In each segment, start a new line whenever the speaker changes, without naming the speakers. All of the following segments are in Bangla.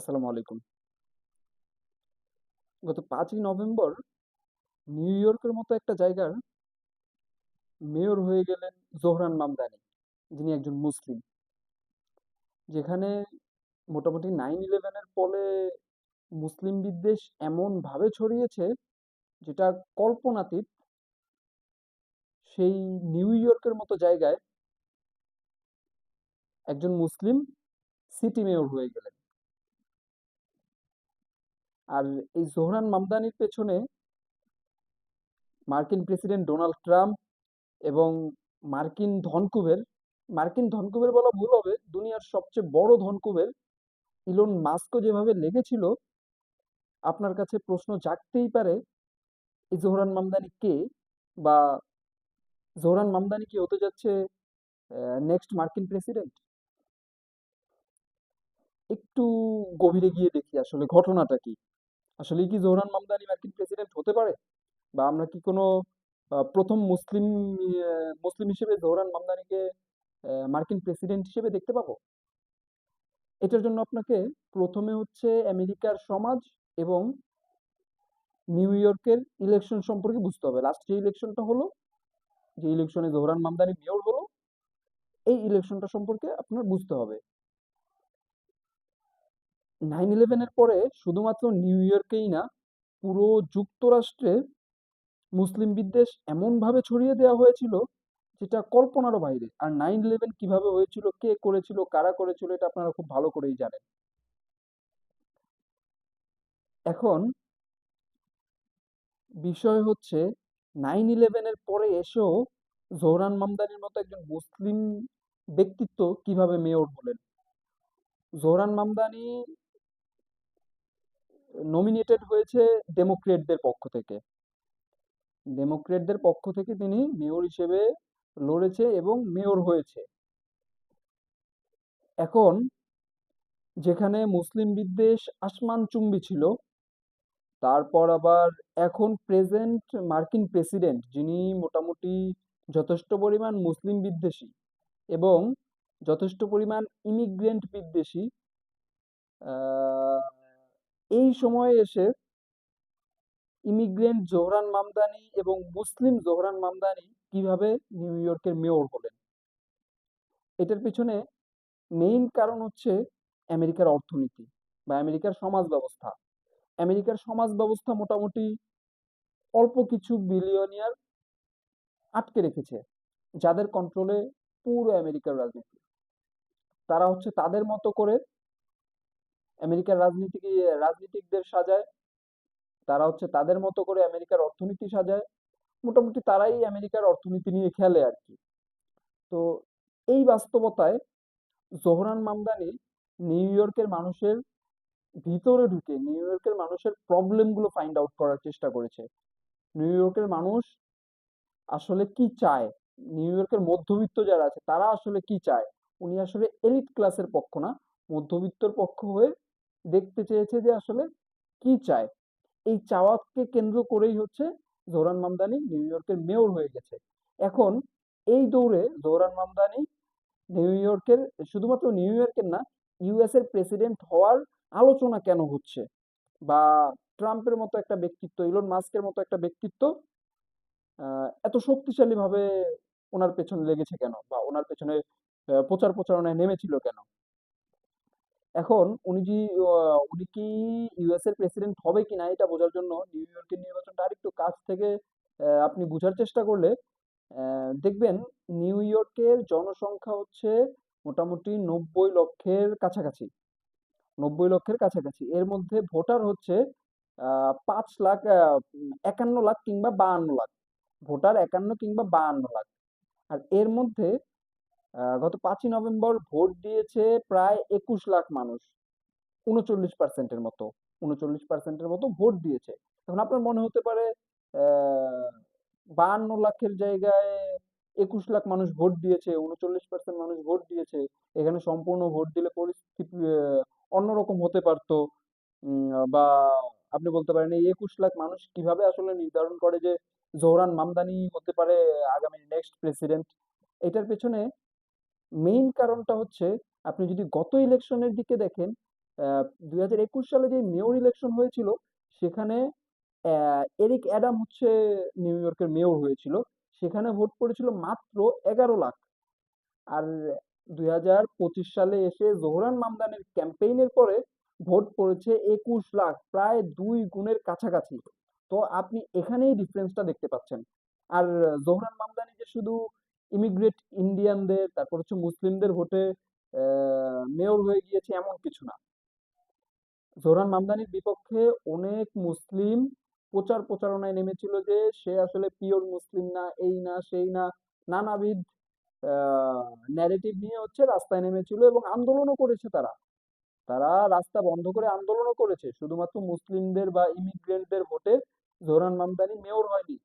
আসসালামু আলাইকুম। গত পাঁচই নভেম্বর নিউ ইয়র্কের মতো একটা জায়গার মেয়র হয়ে গেলেন জোহরান মামদানি, যিনি একজন মুসলিম। যেখানে মোটামুটি নাইন ইলেভেনের ফলে মুসলিম বিদ্বেষ এমন ভাবে ছড়িয়েছে যেটা কল্পনাতীত, সেই নিউ ইয়র্কের মতো জায়গায় একজন মুসলিম সিটি মেয়র হয়ে গেলেন। আর এই জোহরান মামদানির পেছনে মার্কিন প্রেসিডেন্ট ডোনাল্ড ট্রাম্প এবং মার্কিন ধনকুবের মার্কিন ধনকুবের বলা ভুল হবে, দুনিয়ার সবচেয়ে বড় ধনকুবের ইলন মাস্কও যেভাবে লেগেছিল, আপনার কাছে প্রশ্ন জাগতেই পারে, এই জোহরান মামদানি কে বা জোহরান মামদানি কি হতে যাচ্ছে নেক্সট মার্কিন প্রেসিডেন্ট? একটু গভীরে গিয়ে দেখি আসলে ঘটনাটা কি। আসলে কি জোহরান মামদানি মার্কিন প্রেসিডেন্ট হতে পারে? বা আমরা কি কোনো প্রথম মুসলিম মুসলিম হিসেবে জোহরান মামদানিকে মার্কিন প্রেসিডেন্ট হিসেবে দেখতে পাবো? এটার জন্য আপনাকে প্রথমে হচ্ছে আমেরিকার সমাজ এবং নিউ ইয়র্কের ইলেকশন সম্পর্কে বুঝতে হবে। লাস্ট যে ইলেকশনটা হলো, যে ইলেকশনে জোহরান মামদানি মেয়র হলো, এই ইলেকশনটা সম্পর্কে আপনার বুঝতে হবে। নাইন ইলেভেনের পরে শুধুমাত্র নিউ ইয়র্কেই না, পুরো যুক্তরাষ্ট্রে মুসলিম বিদ্বেষ এমনভাবে ছড়িয়ে দেওয়া হয়েছিল যেটা কল্পনারও বাইরে। আর নাইন ইলেভেন কীভাবে হয়েছিল, কে করেছিল, কারা করেছিল, এটা আপনারা খুব ভালো করেই জানেন। এখন বিষয় হচ্ছে, নাইন ইলেভেনের পরে এসেও জোহরান মামদানির মতো একজন মুসলিম ব্যক্তিত্ব কীভাবে মেয়র হলেন? জোহরান মামদানি নমিনেটেড হয়েছে ডেমোক্রেটদের পক্ষ থেকে। ডেমোক্রেটদের পক্ষ থেকে তিনি মেয়র হিসেবে লড়েছে এবং মেয়র হয়েছে। এখন যেখানে মুসলিম বিদ্বেষ আসমান চুম্বি ছিল, তারপর আবার এখন প্রেজেন্ট মার্কিন প্রেসিডেন্ট যিনি মোটামুটি যথেষ্ট পরিমাণ মুসলিম বিদ্বেষী এবং যথেষ্ট পরিমাণ ইমিগ্রেন্ট বিদ্বেষী এই সময়ে এসে ইমিগ্রেন্ট জোহরান মামদানি এবং মুসলিম জোহরান মামদানি কীভাবে নিউ ইয়র্কের মেয়র হলেন? এটার পিছনে মেইন কারণ হচ্ছে আমেরিকার অর্থনীতি বা আমেরিকার সমাজ ব্যবস্থা। আমেরিকার সমাজ ব্যবস্থা মোটামুটি অল্প কিছু বিলিয়নিয়ার আটকে রেখেছে, যাদের কন্ট্রোলে পুরো আমেরিকার রাজনীতি। তারা হচ্ছে তাদের মতো করে আমেরিকার রাজনীতি রাজনীতিকদের সাজায়। তারা হচ্ছে তাদের মতো করে আমেরিকার অর্থনীতি সাজায়। মোটামুটি তারাই আমেরিকার অর্থনীতি নিয়ে খেলে আর কি। তো এই বাস্তবতায় জোহরান মামদানি নিউ ইয়র্কের মানুষের ভিতরে ঢুকে নিউ ইয়র্কের মানুষের প্রবলেমগুলো ফাইন্ড আউট করার চেষ্টা করেছে। নিউ ইয়র্কের মানুষ আসলে কি চায়? নিউ ইয়র্কের মধ্যবিত্ত যারা আছে, তারা আসলে কি চায়? উনি আসলে এলিট ক্লাসের পক্ষ না, মধ্যবিত্তর পক্ষ হয়ে দেখতে চেয়েছে যে আসলে কি চায়। এই চাওয়াতকে কেন্দ্র করেই হচ্ছে জোহরান মামদানি নিউ ইয়র্কের মেয়র হয়ে গেছে। এখন এই দৌড়ে জোহরান মামদানি নিউ ইয়র্কের, শুধুমাত্র নিউ ইয়র্কের না ইউএস এর প্রেসিডেন্ট হওয়ার আলোচনা কেন হচ্ছে? বা ট্রাম্পের মতো একটা ব্যক্তিত্ব, ইলন মাস্কের মতো একটা ব্যক্তিত্ব এত শক্তিশালী ভাবে ওনার পেছনে লেগেছে কেন? বা ওনার পেছনে প্রচার প্রচারণায় নেমেছিল কেন? এখন উনি যে উনি কি ইউএস এর প্রেসিডেন্ট হবে কিনা এটা বোঝার জন্য নিউ ইয়র্কের নির্বাচনটা আরেকটু কাছ থেকে আপনি বোঝার চেষ্টা করলে দেখবেন নিউ ইয়র্কের জনসংখ্যা হচ্ছে মোটামুটি নব্বই লক্ষের কাছাকাছি। নব্বই লক্ষের কাছাকাছি। এর মধ্যে ভোটার হচ্ছে পাঁচ লাখ একান্ন লাখ কিংবা বাহান্ন লাখ। ভোটার একান্ন কিংবা বাহান্ন লাখ। আর এর মধ্যে গত পাঁচই নভেম্বর ভোট দিয়েছে প্রায় একুশ লাখ মানুষ। উনচল্লিশ পার্সেন্টের মতো, উনচল্লিশ পার্সেন্টের মতো ভোট দিয়েছে। এখন আপনার মনে হতে পারে বাহান্ন লাখের জায়গায় একুশ লাখ মানুষ ভোট দিয়েছে, উনচল্লিশ পার্সেন্ট মানুষ ভোট দিয়েছে, এখানে সম্পূর্ণ ভোট দিলে পরিস্থিতি অন্যরকম হতে পারতো। বা আপনি বলতে পারেন, এই একুশ লাখ মানুষ কীভাবে আসলে নির্ধারণ করে যে জোহরান মামদানি হতে পারে আগামী নেক্সট প্রেসিডেন্ট এটার পেছনে মেইন কারণটা হচ্ছে, আপনি যদি গত ইলেকশনের দিকে দেখেন দুই হাজার একুশ সালে যে মেয়র ইলেকশন হয়েছিল, সেখানে এরিক অ্যাডাম হচ্ছে নিউ ইয়র্কের মেয়র হয়েছিল। সেখানে ভোট পড়েছিল মাত্র এগারো লাখ। আর দুই হাজার পঁচিশ সালে এসে জোহরান মামদানির ক্যাম্পেইনের পরে ভোট পড়েছে একুশ লাখ, প্রায় দুই গুণের কাছাকাছি। তো আপনি এখানেই ডিফারেন্সটা দেখতে পাচ্ছেন। আর জোহরান মামদানি যে শুধু ইমিগ্রেট ইন্ডিয়ানদের তারপর হচ্ছে মুসলিমদের ভোটে মেয়র হয়ে গিয়েছে এমন কিছু না। জোহরান মামদানির বিপক্ষে অনেক মুসলিম প্রচার প্রচারণায় নেমেছিল যে সে আসলে পিওর মুসলিম না, এই না, সেই না, নানাবিধ ন্যারেটিভ নিয়ে হচ্ছে রাস্তায় নেমেছিল এবং আন্দোলনও করেছে তারা। তারা রাস্তা বন্ধ করে আন্দোলনও করেছে। শুধুমাত্র মুসলিমদের বা ইমিগ্রেন্টদের ভোটে জোহরান মামদানি মেয়র হয়নি।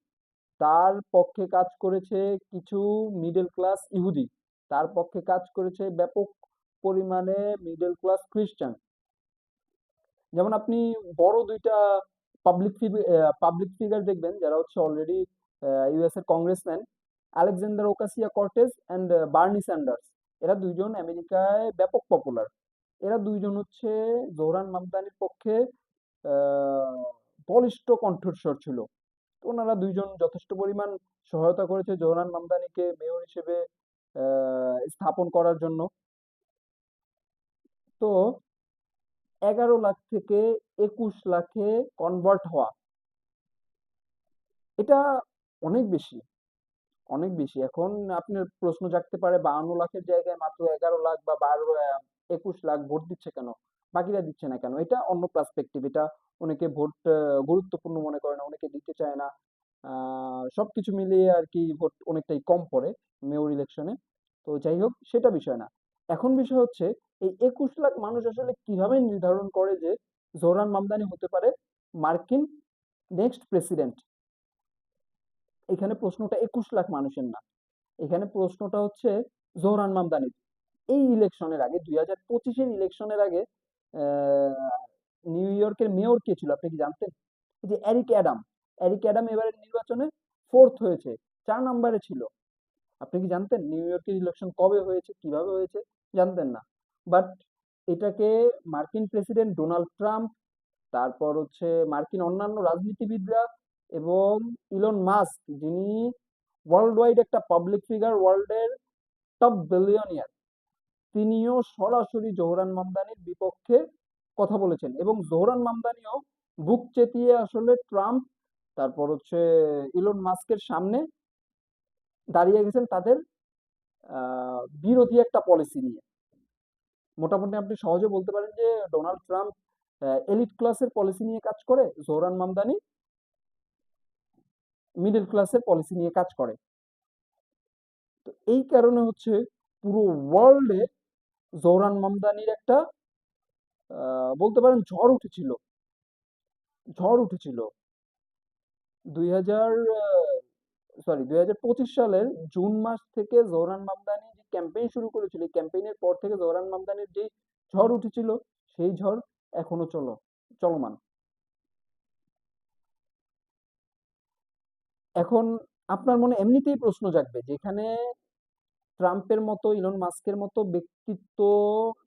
তার পক্ষে কাজ করেছে কিছু মিডল ক্লাস ইহুদি। তার পক্ষে কাজ করেছে ব্যাপক পরিমাণে মিডল ক্লাস খ্রিস্টান যেমন আপনি বড় দুইটা পাবলিক পাবলিক ফিগার দেখবেন, যারা হচ্ছে অলরেডি ইউএস এর congressman Alexander Ocasio Cortez and Bernie Sanders এরা দুইজন আমেরিকায় ব্যাপক পপুলার এরা দুইজন হচ্ছে জোহরান মামদানির পক্ষে বলিষ্ঠ কণ্ঠস্বর ছিল। ওনারা দুইজন যথেষ্ট পরিমাণ সহায়তা করেছে জোহরান মামদানিকে মেয়র হিসেবে স্থাপন করার জন্য। তো এগারো লাখ থেকে একুশ লাখে কনভার্ট হওয়া। এটা অনেক বেশি অনেক বেশি। এখন আপনার প্রশ্ন জাগতে পারে, বাহান্ন লাখের জায়গায় মাত্র এগারো লাখ বা বারো, একুশ লাখ ভোট দিচ্ছে কেন? বাকিরা দিচ্ছে না কেন? এটা অন্য পার্সপেক্টিভ এটা অনেকে ভোট গুরুত্বপূর্ণ মনে করে না, অনেকে দিতে চায় না। সবকিছু মিলিয়ে আর কি ভোট অনেকটাই কম পড়ে মেয়র ইলেকশনে তো যাই হোক, সেটা বিষয় না। এখন বিষয় হচ্ছে, এই একুশ লাখ মানুষ আসলে কীভাবে নির্ধারণ করে যে জোহরান মামদানি হতে পারে? মার্কিন নেক্সট প্রেসিডেন্ট। এখানে প্রশ্নটা একুশ লাখ মানুষের না। এখানে প্রশ্নটা হচ্ছে জোহরান মামদানির। এই ইলেকশনের আগে, দুই হাজার পঁচিশের ইলেকশনের আগে নিউ ইয়র্কের মেয়র কে ছিল, আপনি কি জানতেন? যে এরিক অ্যাডাম এরিক অ্যাডাম এবারের নির্বাচনে ফোর্থ হয়েছে, চার নাম্বারে ছিল। আপনি কি জানতেন নিউ ইয়র্কের ইলেকশন কবে হয়েছে, কীভাবে হয়েছে? জানতেন না। বাট এটাকে মার্কিন প্রেসিডেন্ট ডোনাল্ড ট্রাম্প তারপর হচ্ছে মার্কিন অন্যান্য রাজনীতিবিদরা এবং ইলন মাস্ক যিনি ওয়ার্ল্ড ওয়াইড একটা পাবলিক ফিগার ওয়ার্ল্ডের টপ বিলিয়নিয়ার তিনিও সরাসরি জোহরান মামদানির বিপক্ষে কথা বলেছেন এবং জোহরান মামদানিও বুক চেতিয়ে আসলে ট্রাম্প, তারপর হচ্ছে ইলন মাস্কের সামনে দাঁড়িয়ে গেছেন তাদের বিরোধী একটা পলিসি নিয়ে। মোটামুটি আপনি সহজে বলতে পারেন যে ডোনাল্ড ট্রাম্প এলিট ক্লাসের পলিসি নিয়ে কাজ করে, জোহরান মামদানি মিডল ক্লাসের পলিসি নিয়ে কাজ করে। তো এই কারণে হচ্ছে পুরো ওয়ার্ল্ডে জোহরান মামদানির একটা বলতে পারেন ঝড় উঠেছিল। ঝড় উঠেছিল। দুই হাজার সরি দুই হাজার পঁচিশ সালের জুন মাস থেকে জোহরান মামদানি যে ক্যাম্পেইন শুরু করেছিল, এই ক্যাম্পেইনের পর থেকে জোহরান মামদানির যে ঝড় উঠেছিল, সেই ঝড় এখনও চলো, চলমান। এখন আপনার মনে এমনিতেই প্রশ্ন জাগবে যেখানে ট্রাম্পের মতো, ইলন মাস্কের মতো ব্যক্তিত্ব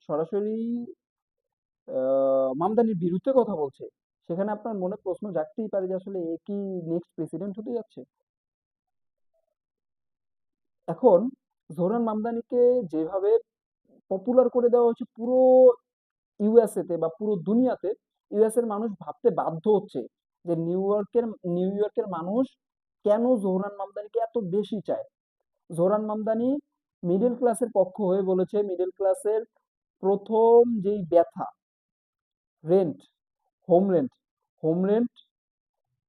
সরাসরি মামদানির বিরুদ্ধে কথা বলছে। সেখানে আপনার মনে প্রশ্ন জাগতেই পারে যে আসলে এ কি নেক্সট প্রেসিডেন্ট হতে যাচ্ছে? এখন জোহরান মামদানিকে যেভাবে পপুলার করে দেওয়া হচ্ছে পুরো ইউএসএ তে বা পুরো দুনিয়াতে ইউএস এর মানুষ ভাবতে বাধ্য হচ্ছে যে নিউ ইয়র্কের নিউ ইয়র্কের মানুষ কেন জোহরান মামদানিকে এত বেশি চায়? জোহরান মামদানি মিডল ক্লাসের পক্ষ হয়ে বলেছে, মিডল ক্লাসের প্রথম যেই ব্যথা rent home rent home rent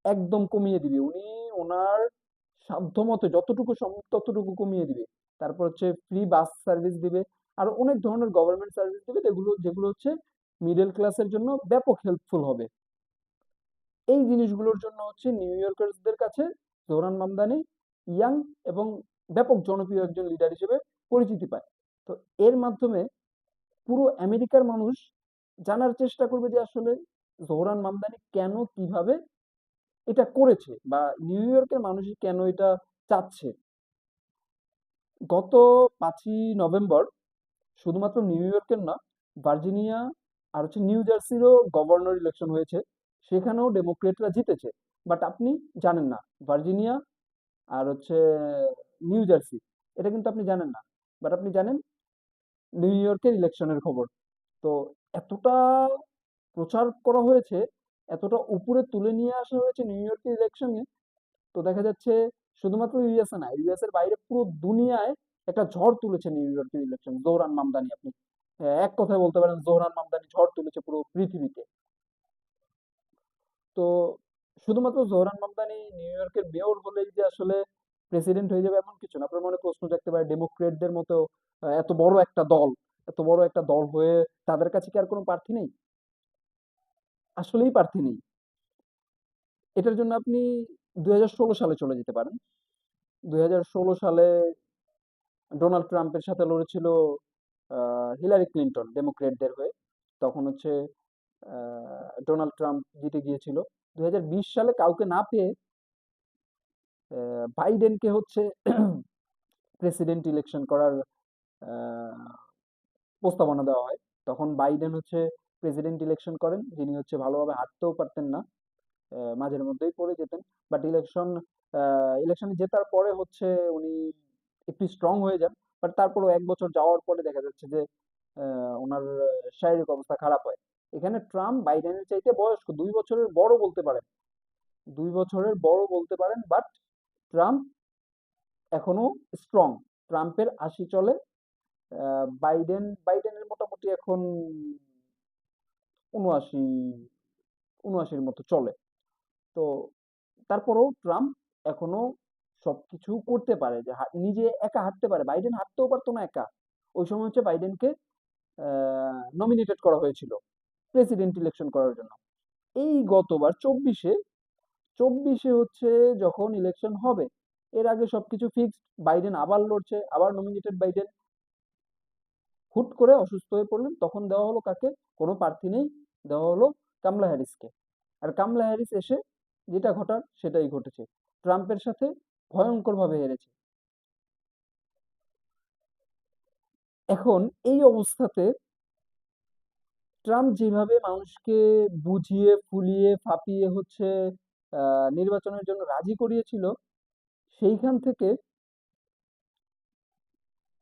একদম কমিয়ে দিবে। উনি ওনার সাধ্যমতো যতটুকু সম্ভব ততটুকু কমিয়ে দিবে। তারপর হচ্ছে ফ্রি বাস সার্ভিস দিবে আর অনেক ধরনের গভর্নমেন্ট সার্ভিস দিবে যেগুলো যেগুলো হচ্ছে মিডল ক্লাসের জন্য ব্যাপক হেল্পফুল হবে। এই জিনিসগুলোর জন্য হচ্ছে নিউ ইয়র্কার্সদের কাছে জোহরান মামদানি ইয়াং এবং ব্যাপক জনপ্রিয় একজন লিডার হিসেবে পরিচিতি পায়। তো এর মাধ্যমে পুরো আমেরিকার মানুষ জানার চেষ্টা করবে যে আসলে জোহরান মামদানি কেন কীভাবে এটা করেছে বা নিউ ইয়র্কের মানুষই কেন এটা চাচ্ছে? গত পাঁচই নভেম্বর শুধুমাত্র নিউ ইয়র্কের না, ভার্জিনিয়া আর হচ্ছে নিউ জার্সিরও গভর্নর ইলেকশন হয়েছে, সেখানেও ডেমোক্রেটরা জিতেছে। বাট আপনি জানেন না, ভার্জিনিয়া আর হচ্ছে নিউ জার্সি এটা কিন্তু আপনি জানেন না। বাট আপনি জানেন নিউ ইয়র্কের ইলেকশনের খবর। তো এতটা প্রচার করা হয়েছে, এতটা উপরে তুলে নিয়ে আসা হয়েছে নিউ ইয়র্কের ইলেকশনে তো দেখা যাচ্ছে শুধুমাত্র ইউএসএ না ইউএস এর বাইরে পুরো দুনিয়ায় একটা ঝড় তুলেছে নিউ ইয়র্কের ইলেকশন জোহরান মামদানি আপনি এক কথায় বলতে পারেন, জোহরান মামদানি ঝড় তুলেছে পুরো পৃথিবীতে। তো শুধুমাত্র জোহরান মামদানি নিউ ইয়র্কের মেয়র হলেই যে আসলে প্রেসিডেন্ট হয়ে যাবে এমন কিছু না। আপনার মনে প্রশ্ন জাগতে পারে ডেমোক্রেটদের মতো এত বড় একটা দল, এত বড় একটা দল হয়ে তাদের কাছে কি আর কোনো প্রার্থী নেই? আসলেই প্রার্থী নেই। এটার জন্য আপনি দুই হাজার ষোলো সালে চলে যেতে পারেন। দুই সালে ডোনাল্ড ট্রাম্পের সাথে লড়েছিল হিলারি ক্লিনটন ডেমোক্রেটদের হয়ে। তখন হচ্ছে ডোনাল্ড ট্রাম্প জিতে গিয়েছিল। দুই হাজার বিশ সালে কাউকে না পেয়ে বাইডেনকে হচ্ছে প্রেসিডেন্ট ইলেকশন করার প্রস্তাবনা দেওয়া হয়। তখন বাইডেন হচ্ছে প্রেসিডেন্ট ইলেকশন করেন, যিনি হচ্ছে ভালোভাবে হাঁটতেও পারতেন না মাঝের মধ্যেই পড়ে যেতেন। বাট ইলেকশন ইলেকশনে জেতার পরে হচ্ছে উনি একটু স্ট্রং হয়ে যান। বাট তারপরেও এক বছর যাওয়ার পরে দেখা যাচ্ছে যে ওনার শারীরিক অবস্থা খারাপ হয়। এখানে ট্রাম্প বাইডেনের চাইতে বয়স্ক, দুই বছরের বড় বলতে পারেন। দুই বছরের বড় বলতে পারেন বাট ট্রাম্প এখনও স্ট্রং ট্রাম্পের আশি চলে। বাইডেন, বাইডেনের মোটামুটি এখন উনআশি, উনআশির মতো চলে। তো তারপরেও ট্রাম্প এখনও সবকিছু করতে পারে যে নিজে একা হাঁটতে পারে। বাইডেন হাঁটতেও পারতো না একা। ওই সময় হচ্ছে বাইডেনকে নমিনেটেড করা হয়েছিল। প্রেসিডেন্ট ইলেকশন করার জন্য। এই গতবার চব্বিশে চব্বিশে হচ্ছে যখন ইলেকশন হবে, এর আগে সবকিছু ফিক্সড বাইডেন আবার লড়ছে, আবার নমিনেটেড বাইডেন হুট করে অসুস্থ হয়ে পড়লেন, তখন দেওয়া হলো কাকে? কোনো প্রার্থী নেই, দেওয়া হলো কামলা হ্যারিসকে। আর কামলা হ্যারিস এসে যেটা ঘটার সেটাই ঘটেছে। ট্রাম্পের সাথে ভয়ঙ্করভাবে হেরেছে। এখন এই অবস্থাতে ট্রাম্প যেভাবে মানুষকে বুঝিয়ে, ফুলিয়ে, ফাঁপিয়ে হচ্ছে নির্বাচনের জন্য রাজি করিয়েছিল, সেইখান থেকে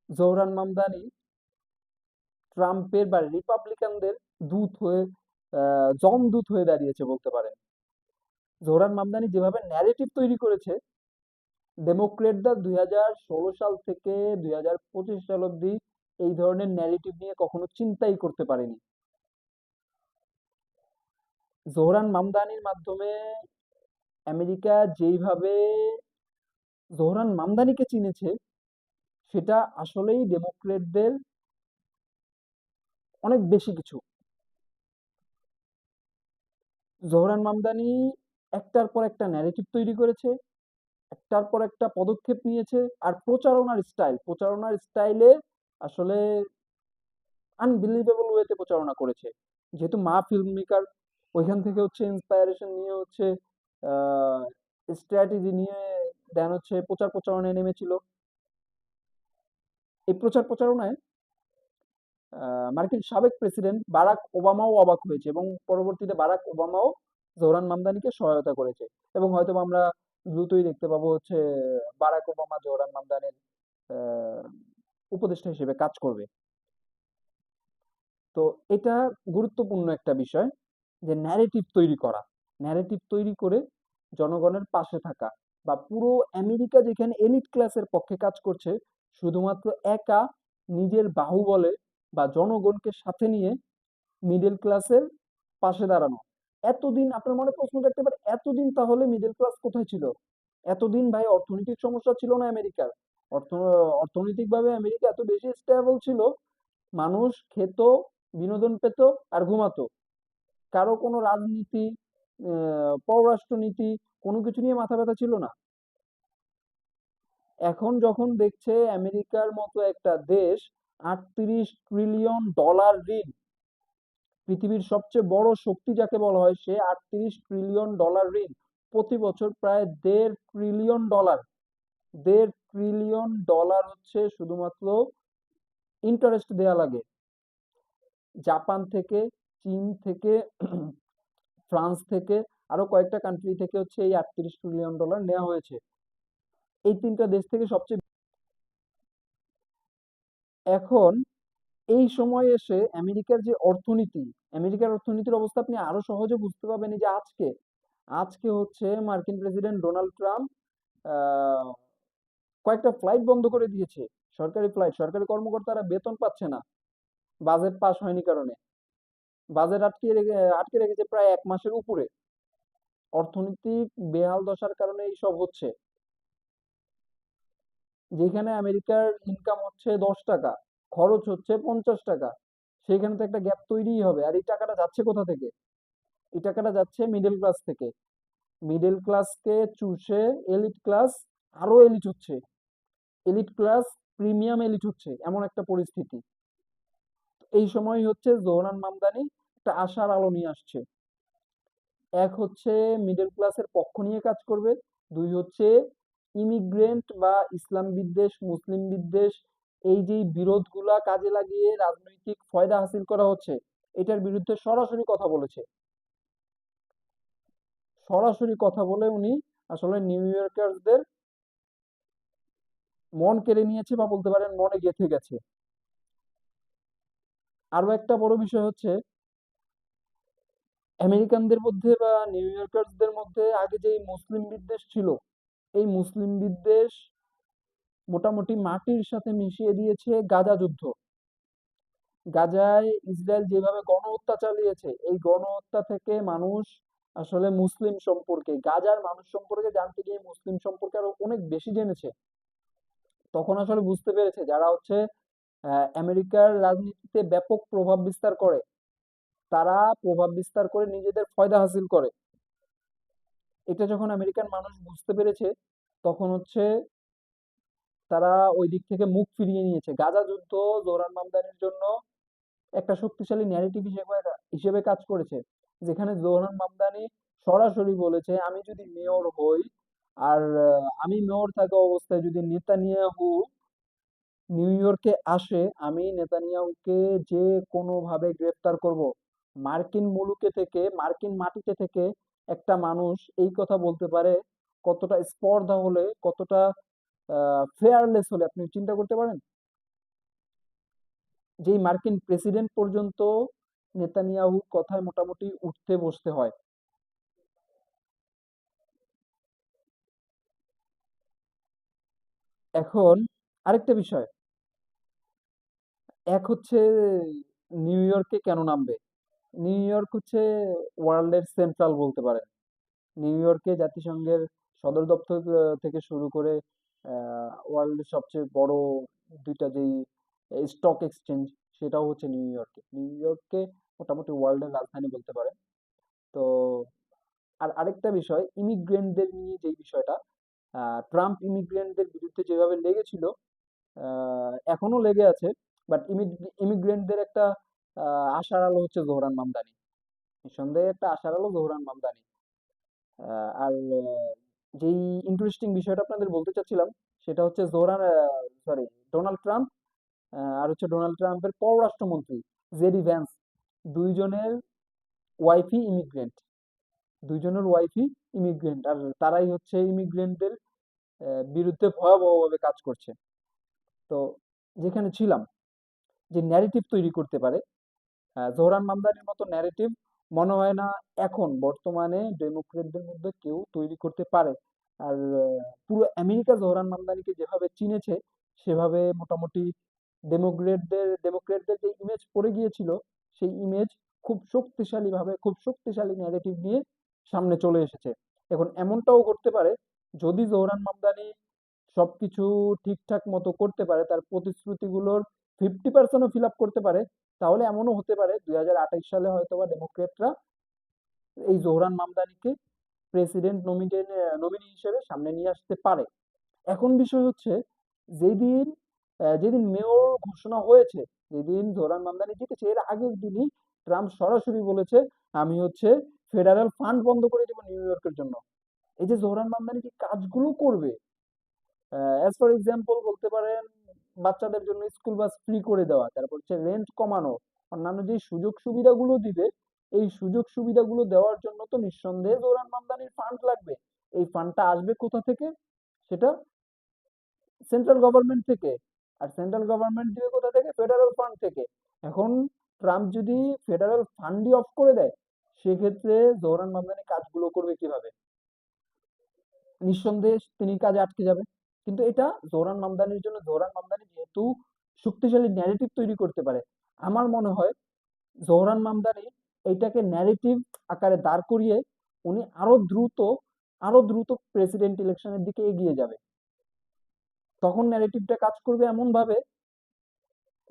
জোহরান মামদানি ট্রাম্পের বা রিপাবলিকানদের দূত হয়ে জমদূত হয়ে দাঁড়িয়েছে বলতে পারেন। জোহরান মামদানি যেভাবে ন্যারেটিভ তৈরি করেছে ডেমোক্রেটরা দুই হাজার ষোলো সাল থেকে দুই হাজার পঁচিশ সাল অব্দি এই ধরনের ন্যারেটিভ নিয়ে কখনো চিন্তাই করতে পারেনি। জোহরান মামদানির মাধ্যমে আমেরিকা যেইভাবে জোহরান মামদানিকে চিনেছে, সেটা আসলেই ডেমোক্রেটদের অনেক বেশি কিছু। জোহরান মামদানি একটার পর একটা ন্যারেটিভ তৈরি করেছে, একটার পর একটা পদক্ষেপ নিয়েছে, আর প্রচারণার স্টাইল প্রচারণার স্টাইলে আসলে আনবিলিভেবল ওয়েতে প্রচারণা করেছে। যেহেতু মা ফিল্ম মেকার ওইখান থেকে হচ্ছে ইন্সপায়ারেশন নিয়ে হচ্ছে স্ট্র্যাটেজি নিয়ে দেন হচ্ছে প্রচার প্রচারণায় নেমেছিল। এই প্রচার প্রচারণায় মার্কিন সাবেক প্রেসিডেন্ট বারাক ওবামাও অবাক হয়েছে এবং পরবর্তীতে বারাক ওবামাও জোহরান মামদানিকে সহায়তা করেছে এবং হয়তো আমরা দ্রুতই দেখতে পাবো হচ্ছে বারাক ওবামা জোহরান মামদানির উপদেষ্টা হিসেবে কাজ করবে। তো এটা গুরুত্বপূর্ণ একটা বিষয় যে ন্যারেটিভ তৈরি করা। ন্যারেটিভ তৈরি করে জনগণের পাশে থাকা বা পুরো আমেরিকা যেখানে এলিট ক্লাসের পক্ষে কাজ করছে, শুধুমাত্র একা নিজের বাহুবলে বা জনগণকে সাথে নিয়ে মিডল ক্লাসের পাশে দাঁড়ানো। এতদিন আপনার মনে প্রশ্ন থাকতে পারে, এতদিন তাহলে মিডল ক্লাস কোথায় ছিল? এতদিন ভাই অর্থনৈতিক সমস্যা ছিল না আমেরিকার। অর্থ, অর্থনৈতিকভাবে আমেরিকা এত বেশি স্টেবল ছিল, মানুষ খেত, বিনোদন পেত আর ঘুমাতো। কারও কোনো রাজনীতি পররাষ্ট্রনীতি কোনো কিছু নিয়ে মাথা ব্যথা ছিল না। এখন যখন দেখছে আমেরিকার মতো একটা দেশ আটত্রিশ ট্রিলিয়ন ডলার ঋণ, পৃথিবীর সবচেয়ে বড় শক্তি যাকে বলা হয় সে আটত্রিশ ট্রিলিয়ন ডলার ঋণ, প্রতি বছর প্রায় দেড় ট্রিলিয়ন ডলার দেড় ট্রিলিয়ন ডলার হচ্ছে শুধুমাত্র ইন্টারেস্ট দেয়া লাগে। জাপান থেকে, চীন থেকে ফ্রান্স থেকে আরও কয়েকটা কান্ট্রি থেকে হচ্ছে এই আটত্রিশ ট্রিলিয়ন ডলার নেওয়া হয়েছে। এই তিনটা দেশ থেকে সবচেয়ে এখন এই সময় এসে আমেরিকার যে অর্থনীতি, আমেরিকার অর্থনীতির অবস্থা আপনি আরও সহজে বুঝতে পারবেন যে আজকে। আজকে হচ্ছে মার্কিন প্রেসিডেন্ট ডোনাল্ড ট্রাম্প কয়েকটা ফ্লাইট বন্ধ করে দিয়েছে। সরকারি ফ্লাইট সরকারি কর্মকর্তারা বেতন পাচ্ছে না। বাজেট পাস হয়নি কারণে। বাজেট আটকে আটকে রেখেছে প্রায় এক মাসের উপরে। অর্থনৈতিক বেহাল দশার কারণে এই সব হচ্ছে। যেখানে আমেরিকার ইনকাম হচ্ছে দশ টাকা, খরচ হচ্ছে পঞ্চাশ টাকা, সেখানে তো একটা গ্যাপ তৈরিই হবে। আর এই টাকাটা যাচ্ছে কোথা থেকে? এই টাকাটা যাচ্ছে মিডল ক্লাস থেকে। মিডল ক্লাসকে চুষে এলিট ক্লাস আরও এলিট হচ্ছে। এলিট ক্লাস প্রিমিয়াম এলিট হচ্ছে, এমন একটা পরিস্থিতি। এই সময় হচ্ছে জোহরান মামদানি একটা আশার আলো নিয়ে আসছে। এক হচ্ছে মিডল ক্লাসের পক্ষ নিয়ে কাজ করবে, দুই হচ্ছে ইমিগ্রেন্ট বা ইসলাম বিদ্বেষ, মুসলিম বিদ্বেষ, এই যে বিরোধগুলা কাজে লাগিয়ে রাজনৈতিক ফয়দা হাসিল করা হচ্ছে, এটার বিরুদ্ধে সরাসরি কথা বলেছে। সরাসরি কথা বলে উনি আসলে নিউ ইয়র্কারদের মন কেড়ে নিয়েছে বা বলতে পারেন মনে গেঁথে গেছে। আরও একটা বড় বিষয় হচ্ছে আমেরিকানদের মধ্যে বা নিউ ইয়র্কার্সদের মধ্যে আগে যে মুসলিম বিদ্বেষ ছিল, এই মুসলিম বিদ্বেষ মোটামুটি মাটির সাথে মিশিয়ে দিয়েছে গাজা যুদ্ধ। গাজায় ইসরায়েল যেভাবে গণহত্যা চালিয়েছে, এই গণহত্যা থেকে মানুষ আসলে মুসলিম সম্পর্কে, গাজার মানুষ সম্পর্কে জানতে গিয়ে মুসলিম সম্পর্কে আরও অনেক বেশি জেনেছে। তখন আসলে বুঝতে পেরেছে, যারা হচ্ছে আমেরিকার রাজনীতিতে ব্যাপক প্রভাব বিস্তার করে। তারা প্রভাব বিস্তার করে নিজেদের ফয়দা হাসিল করে। এটা যখন আমেরিকান মানুষ বুঝতে পেরেছে, তখন হচ্ছে তারা ওই দিক থেকে মুখ ফিরিয়ে নিয়েছে। গাজা যুদ্ধ জোহরান মামদানির জন্য একটা শক্তিশালী ন্যারেটিভ হিসেবে হিসেবে কাজ করেছে। যেখানে জোহরান মামদানি সরাসরি বলেছে, আমি যদি মেয়র হই আর, আমি মেয়র থাকা অবস্থায় যদি নেতানিয়াহু নিউ ইয়র্কে আসে, আমি নেতানিয়াহুকে যে কোনোভাবে গ্রেফতার করব মার্কিন মুলুকে থেকে, মার্কিন মাটিতে থেকে একটা মানুষ এই কথা বলতে পারে, কতটা স্পর্ধা হলে, কতটা ফেয়ারলেস হলে, আপনি চিন্তা করতে পারেন? যেই মার্কিন প্রেসিডেন্ট পর্যন্ত নেতানিয়াহুর কথায় মোটামুটি উঠতে বসতে হয়। এখন আরেকটা বিষয়। এক হচ্ছে নিউ ইয়র্কে কেন নামবে? নিউ ইয়র্ক হচ্ছে ওয়ার্ল্ডের সেন্ট্রাল বলতে পারেন। নিউ ইয়র্কে জাতিসংঘের সদর দপ্তর থেকে শুরু করে ওয়ার্ল্ডের সবচেয়ে বড় দুইটা যেই স্টক এক্সচেঞ্জ সেটাও হচ্ছে নিউ ইয়র্কে নিউ ইয়র্ককে মোটামুটি ওয়ার্ল্ডের রাজধানী বলতে পারেন। তো, আর আরেকটা বিষয় ইমিগ্রেন্টদের নিয়ে যেই বিষয়টা ট্রাম্প ইমিগ্রেন্টদের বিরুদ্ধে যেভাবে লেগেছিল এখনও লেগে আছে বাট ইমিগ্রেন্টদের একটা আশার আলো হচ্ছে জোহরান মামদানি। নিঃসন্দেহে একটা আশার আলো জোহরান মামদানি। আর যেই ইন্টারেস্টিং বিষয়টা আপনাদের বলতে চাচ্ছিলাম, সেটা হচ্ছে জোহরান সরি ডোনাল্ড ট্রাম্প আর হচ্ছে ডোনাল্ড ট্রাম্পের পররাষ্ট্রমন্ত্রী জেডি ভ্যান্স। দুইজনের ওয়াইফই ইমিগ্রেন্ট দুইজনের ওয়াইফই ইমিগ্রেন্ট আর তারাই হচ্ছে ইমিগ্রেন্টদের বিরুদ্ধে ভয়াবহভাবে কাজ করছে। তো যেখানে ছিলাম, যে ন্যারেটিভ তৈরি করতে পারে জোহরান মামদানির মতো ন্যারেটিভ মনে হয় না এখন বর্তমানে ডেমোক্রেটদের মধ্যে কেউ তৈরি করতে পারে। আর পুরো আমেরিকা জোহরান মামদানিকে যেভাবে চিনেছে, সেভাবে মোটামুটি ডেমোক্রেটদের ডেমোক্রেটদের যে ইমেজ পড়ে গিয়েছিল, সেই ইমেজ খুব শক্তিশালী ভাবে খুব শক্তিশালী ন্যারেটিভ নিয়ে সামনে চলে এসেছে। এখন এমনটাও করতে পারে, যদি জোহরান মামদানি সবকিছু ঠিকঠাক মতো করতে পারে, তার প্রতিশ্রুতিগুলোর ফিফটি পার্সেন্টও ফিল আপ করতে পারে তাহলে এমনও হতে পারে, দুই হাজার সালে হয়তোবা ডেমোক্রেটরা এই জোহরান মামদানিকে প্রেসিডেন্ট নমিনে নমিনি হিসেবে সামনে নিয়ে আসতে পারে। এখন বিষয় হচ্ছে, যেদিন যেদিন মেয়র ঘোষণা হয়েছে, যেদিন জোহরান মামদানি জিতেছে, এর আগের দিনই ট্রাম্প সরাসরি বলেছে, আমি হচ্ছে ফেডারেল ফান্ড বন্ধ করে দেবো নিউ ইয়র্কের জন্য। এই যে জোহরান মামদানি যে কাজগুলো করবে? অ্যাজ ফর এক্সাম্পল বলতে পারেন বাচ্চাদের জন্য স্কুল বাস ফ্রি করে দেওয়া। তারপর হচ্ছে রেন্ট কমানো। অন্যান্য যে সুযোগ সুবিধাগুলো দিবে, এই সুযোগ সুবিধাগুলো দেওয়ার জন্য তো নিঃসন্দেহে জোরান মামদানির ফান্ড লাগবে। এই ফান্ডটা আসবে কোথা থেকে? সেটা সেন্ট্রাল গভর্নমেন্ট থেকে। আর সেন্ট্রাল গভর্নমেন্ট দিবে কোথা থেকে? ফেডারেল ফান্ড থেকে। এখন ট্রাম্প যদি ফেডারেল ফান্ডই অফ করে দেয়, সেক্ষেত্রে জোহরান মামদানি কাজগুলো করবে কীভাবে? নিঃসন্দেহে তিনি কাজে আটকে যাবে কিন্তু এটা জোহরান মামদানির জন্য জোহরান মামদানি যেহেতু শক্তিশালী ন্যারেটিভ তৈরি করতে পারে। আমার মনে হয় জোহরান মামদানি এইটাকে ন্যারেটিভ আকারে দাঁড় করিয়ে উনি আরও দ্রুত আরও দ্রুত প্রেসিডেন্ট ইলেকশনের দিকে এগিয়ে যাবে। তখন ন্যারেটিভটা কাজ করবে এমন ভাবে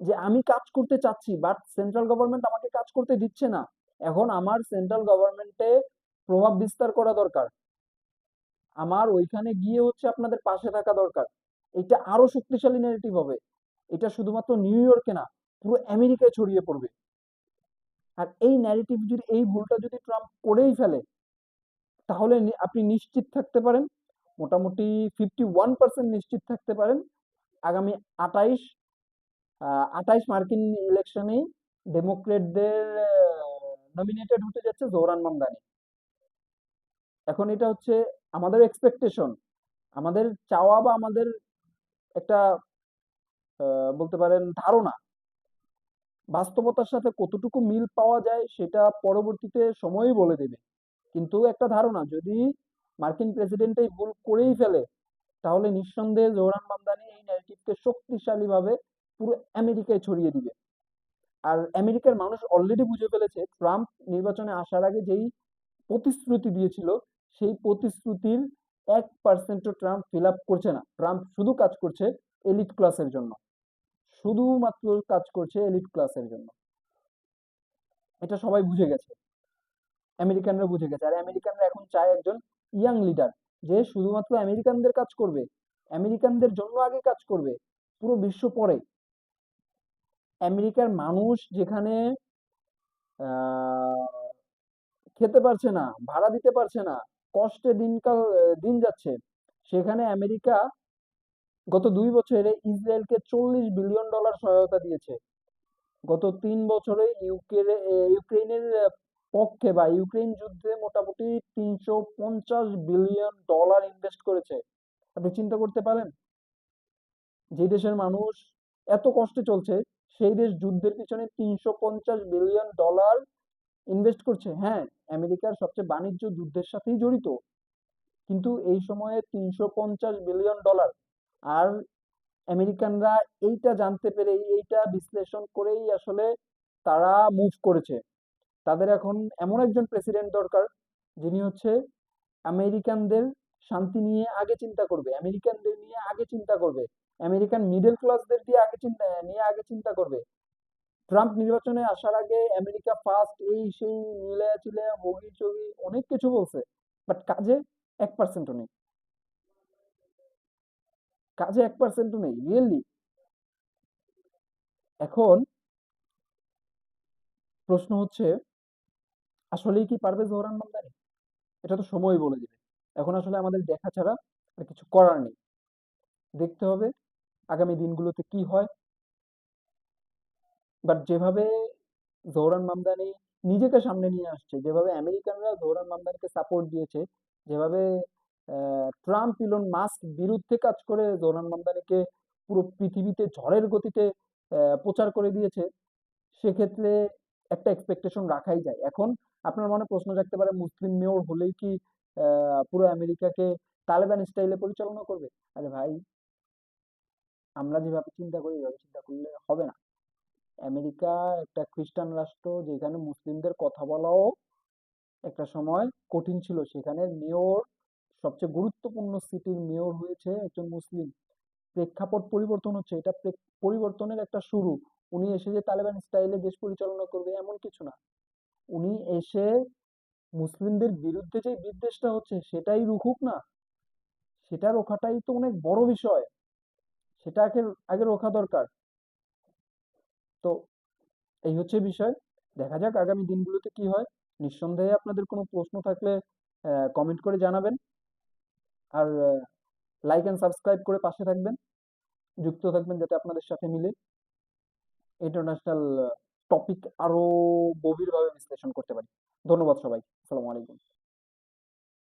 যে আমি কাজ করতে চাচ্ছি বাট সেন্ট্রাল গভর্নমেন্ট আমাকে কাজ করতে দিচ্ছে না। এখন আমার সেন্ট্রাল গভর্নমেন্টে প্রভাব বিস্তার করা দরকার। আমার ওইখানে গিয়ে হচ্ছে আপনাদের পাশে থাকা দরকার। এটা আরও শক্তিশালী ন্যারেটিভ হবে। এটা শুধুমাত্র নিউ ইয়র্কে না, পুরো আমেরিকায় ছড়িয়ে পড়বে। আর এই ন্যারেটিভ যদি, এই ভুলটা যদি ট্রাম্প করেই ফেলে, তাহলে আপনি নিশ্চিত থাকতে পারেন, মোটামুটি ফিফটি ওয়ান পার্সেন্ট নিশ্চিত থাকতে পারেন। আগামী আটাইশ আটাইশ মার্কিন ইলেকশনেই ডেমোক্রেটদের নমিনেটেড হতে যাচ্ছে জোহরান মামদানি এখন এটা হচ্ছে আমাদের এক্সপেকটেশন আমাদের চাওয়া বা আমাদের একটা বলতে পারেন ধারণা। বাস্তবতার সাথে কতটুকু মিল পাওয়া যায় সেটা পরবর্তীতে সময়ই বলে দেবে। কিন্তু একটা ধারণা, যদি মার্কিন প্রেসিডেন্ট এই ভুল করেই ফেলে, তাহলে নিঃসন্দেহে জোহরান মামদানি এই ন্যারেটিভকে শক্তিশালীভাবে পুরো আমেরিকায় ছড়িয়ে দিবে। আর আমেরিকার মানুষ অলরেডি বুঝে ফেলেছে, ট্রাম্প নির্বাচনে আসার আগে যেই প্রতিশ্রুতি দিয়েছিল, সেই প্রতিশ্রুতির এক পার্সেন্টও ট্রাম্প ফিল আপ করছে না। ট্রাম্প শুধু কাজ করছে এলিট ক্লাসের জন্য। শুধুমাত্র কাজ করছে এলিট ক্লাসের জন্য। এটা সবাই বুঝে গেছে। আমেরিকানরা বুঝে গেছে। আর আমেরিকানরা এখন চায় একজন ইয়াং লিডার যে শুধুমাত্র আমেরিকানদের কাজ করবে, আমেরিকানদের জন্য আগে কাজ করবে, পুরো বিশ্ব পরে। আমেরিকার মানুষ যেখানে খেতে পারছে না, ভাড়া দিতে পারছে না, কষ্টে দিনকাল, দিন যাচ্ছে, সেখানে আমেরিকা গত দুই বছরে ইসরায়েলকে চল্লিশ বিলিয়ন ডলার সহায়তা দিয়েছে। গত তিন বছরে ইউক্রে ইউক্রেনের পক্ষে বা ইউক্রেন যুদ্ধে মোটামুটি তিনশো পঞ্চাশ বিলিয়ন ডলার ইনভেস্ট করেছে। আপনি চিন্তা করতে পারেন, যে দেশের মানুষ এত কষ্টে চলছে, সেই দেশ যুদ্ধের পিছনে তিনশো পঞ্চাশ বিলিয়ন ডলার ইনভেস্ট করছে। হ্যাঁ আমেরিকার সবচেয়ে বাণিজ্য যুদ্ধের সাথেই জড়িত, কিন্তু এই সময়ে তিনশো পঞ্চাশ বিলিয়ন ডলার আর আমেরিকানরা এইটা জানতে পেরে, এইটা বিশ্লেষণ করেই আসলে তারা মুভ করেছে। তাদের এখন এমন একজন প্রেসিডেন্ট দরকার, যিনি হচ্ছে আমেরিকানদের শান্তি নিয়ে আগে চিন্তা করবে, আমেরিকানদের নিয়ে আগে চিন্তা করবে, আমেরিকান মিডল ক্লাসদের দিয়ে আগে চিন্তা, নিয়ে আগে চিন্তা করবে। ট্রাম্প নির্বাচনে আসার আগে আমেরিকা ফার্স্ট এই সেই মিলে চিলে হগি চগি অনেক কিছু বলছে বাট কাজে এক পার্সেন্টও নেই। কাজে এক পার্সেন্টও নেই রিয়েলি এখন প্রশ্ন হচ্ছে, আসলেই কি পারবে জোহরান মামদানি এটা তো সময় বলে দিবে। এখন আসলে আমাদের দেখা ছাড়া আর কিছু করার নেই। দেখতে হবে আগামী দিনগুলোতে কি হয়। বাট যেভাবে জোহরান মামদানি নিজেকে সামনে নিয়ে আসছে, যেভাবে আমেরিকানরা জোহরান মামদানিকে সাপোর্ট দিয়েছে, যেভাবে ট্রাম্প, ইলন মাস্ক বিরুদ্ধে কাজ করে জোহরান মামদানিকে পুরো পৃথিবীতে ঝড়ের গতিতে প্রচার করে দিয়েছে, সেক্ষেত্রে একটা এক্সপেকটেশন রাখাই যায়। এখন আপনার মনে প্রশ্ন জাগতে পারে, মুসলিম মেয়র হলেই কি পুরো আমেরিকাকে তালেবান স্টাইলে পরিচালনা করবে? আরে ভাই, আমরা যেভাবে চিন্তা করি, এভাবে চিন্তা করলে হবে না। আমেরিকা একটা খ্রিস্টান রাষ্ট্র যেখানে মুসলিমদের কথা বলাও একটা সময় কঠিন ছিল সেখানে মেয়র সবচেয়ে গুরুত্বপূর্ণ সিটির মেয়র হয়েছে একজন মুসলিম। প্রেক্ষাপট পরিবর্তন হচ্ছে, এটা পরিবর্তনের একটা শুরু। উনি এসে যে তালেবান স্টাইলে দেশ পরিচালনা করবে এমন কিছু না। উনি এসে মুসলিমদের বিরুদ্ধে যে বিদ্বেষটা হচ্ছে সেটাই রুখুক না। সেটা রোখাটাই তো অনেক বড় বিষয়। সেটা আগে আগে রোখা দরকার। তো এই হচ্ছে বিষয়। দেখা যাক আগামী দিনগুলোতে কি হয়। নিঃসন্দেহে আপনাদের কোনো প্রশ্ন থাকলে কমেন্ট করে জানাবেন। আর লাইক অ্যান্ড সাবস্ক্রাইব করে পাশে থাকবেন। যুক্ত থাকবেন যাতে আপনাদের সাথে মিলে। ইন্টারন্যাশনাল টপিক আরও গভীরভাবে বিশ্লেষণ করতে পারি। ধন্যবাদ সবাই আসসালামু আলাইকুম।